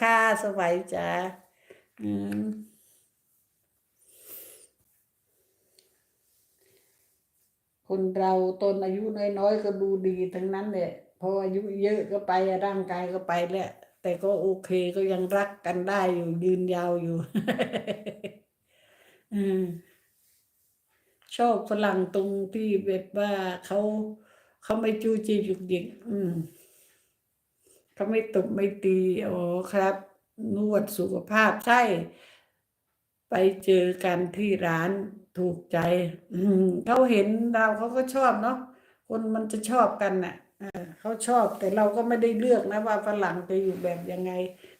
ค่ะสวัยจ้าอืมคนเราตนอายุน้อยๆก็ดูดีทั้งนั้นแหละพออายุเยอะก็ไปร่างกายก็ไปแล้วแต่ก็โอเคก็ยังรักกันได้อยู่ยืนยาวอยู่อืมชอบฝรั่งตรงที่แบบว่าเขาเขาไม่จู้จี้จุกจิกอืม เขาไม่ตบไม่ตีอ๋อครับ นวดสุขภาพใช่ ไปเจอกันที่ร้านถูกใจ อืมเขาเห็นเราเขาก็ชอบเนาะคนมันจะชอบกันน่ะเขาชอบแต่เราก็ไม่ได้เลือกนะว่าฝรั่งจะอยู่แบบยังไง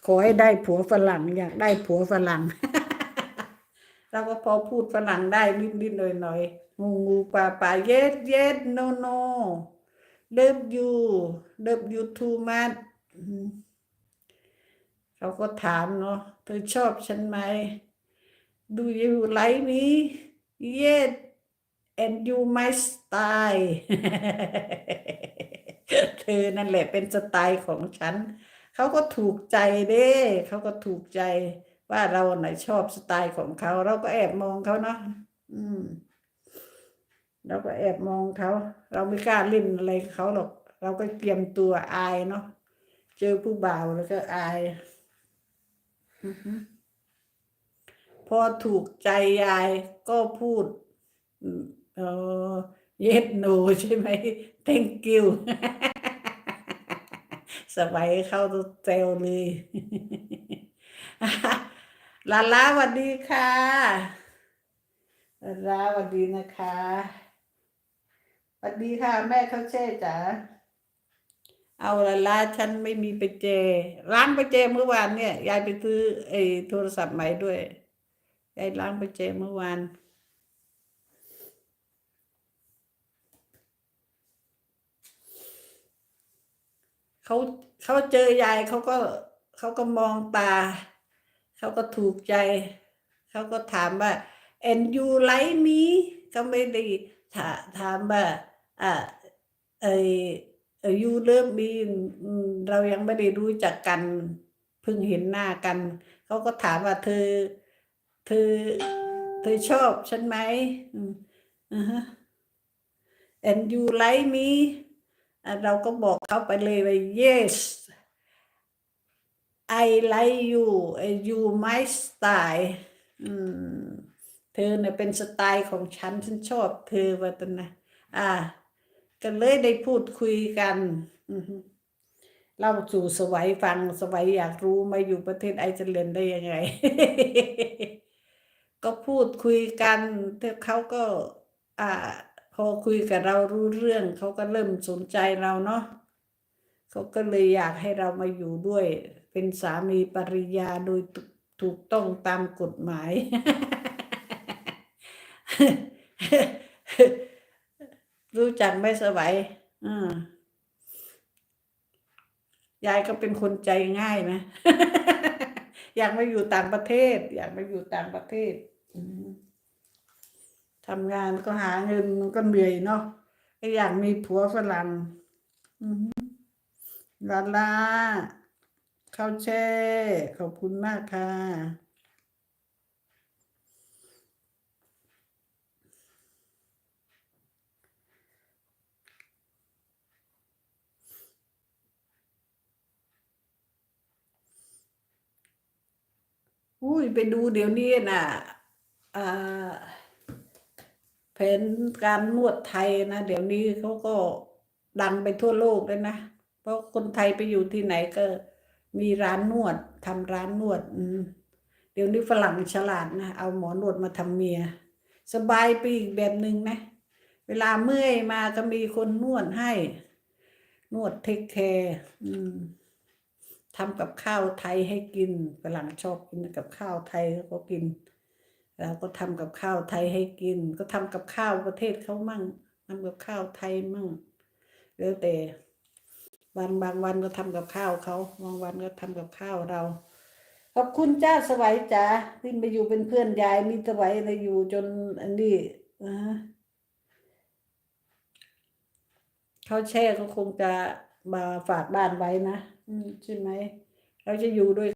ขอให้ได้ผัวฝรั่งอยากได้ผัวฝรั่งเราก็พอพูดฝรั่งได้นิดนิดหน่อยหน่อยๆงูงูปลาปลา yes yes no no love you love you too much อืม เขาก็ถามเนาะเธอชอบฉันไหม do you like me yes and you my style เธอนั่นแหละเป็นสไตล์ของฉัน เขาก็ถูกใจเด้ เขาก็ถูกใจว่าเราไหนชอบสไตล์ของเขา เราก็แอบมองเขาเนาะอืมเราก็แอบมองเขา เราไม่กล้าเล่นอะไรเขาหรอก เราก็เตรียมตัวอายเนาะ เจอผู้บ่าวแล้วก็อายอือฮึพอถูกใจยายก็พูดอืมเออเย็ดโนใช่ไหม thank you สบายเข้าตัวเซลเลยลาลาสวัสดีค่ะลาลาสวัสดีนะคะสวัสดีค่ะ แม่เขาวเช่จ๋า เอาลาลาฉันไม่มีไปเจร้านไปเจเมื่อวานเนี่ยยายไปซื้อไอ้โทรศัพท์ใหม่ด้วยยายล้างไปเจเมื่อวานเขาเขาเจอยายเขาก็เขาก็มองตา เขาก็ถูกใจ เขาก็ถามว่า and you like me ก็ไม่ได้ถาถามว่าอ่าเอ อเออ you love me อืมเรายังไม่ได้รู้จักกันเพิ่งเห็นหน้ากันเขาก็ถามว่าเธอ เธอ เธอชอบฉันไหมอือฮะ and you like me อ่เราก็บอกเขาไปเลยว่า yes I like you you my style อืมเธอเนี่ยเป็นสไตล์ของฉัน ฉันชอบเธอว่าตนนะอ่า ก็เลยได้พูดคุยกันเล่าสู่สวัยฟังสวัยอยากรู้มาอยู่ประเทศไอซ์แลนด์ได้ยังไง ก็พูดคุยกันแต่เขาก็ อ่า พอคุยกับเรารู้เรื่อง เขาก็เริ่มสนใจเราเนาะเขาก็เลยอยากให้เรามาอยู่ด้วย เป็นสามีภริยาโดยถูกต้องตามกฎหมาย รู้จักไหมสวัยอ่ายายก็เป็นคนใจง่ายนะอยากมาอยู่ต่างประเทศ อยากมาอยู่ต่างประเทศทำงานก็หาเงินมันก็เหนื่อยเนาะก็อยากมีผัวฝรั่งลาลาข้าวแช่ ขอบคุณมากค่ะ อุ้ยไปดูเดี๋ยวนี้นะอ่าแผนการนวดไทยนะ เดี๋ยวนี้เขาก็ดังไปทั่วโลกเลยนะ เพราะคนไทยไปอยู่ที่ไหนก็มีร้านนวดทำร้านนวด อืมเดี๋ยวนี้ฝรั่งฉลาดนะเอาหมอนวดมาทำเมีย สบายไปอีกแบบหนึ่งนะ เวลาเมื่อยมาก็มีคนนวดให้ นวดเทคแคร์อืม ทำกับข้าวไทยให้กินฝรั่งชอบกินกับข้าวไทยเขาก็กินเราก็ทำกับข้าวไทยให้กิน ก็ทำกับข้าวประเทศเขามั่งทำกับข้าวไทยมั่งแล้วแต่วันบางวันก็ทำกับข้าวเขาบางวันก็ทำกับข้าวเราขอบคุณเจ้าสวัยจ๋าที่มาอยู่เป็นเพื่อนยายมีสวัยนะอยู่จนอันนี้เขาแช่ก็คงจะมาฝากบ้านไว้นะ ใช่ไหม เราจะอยู่ด้วย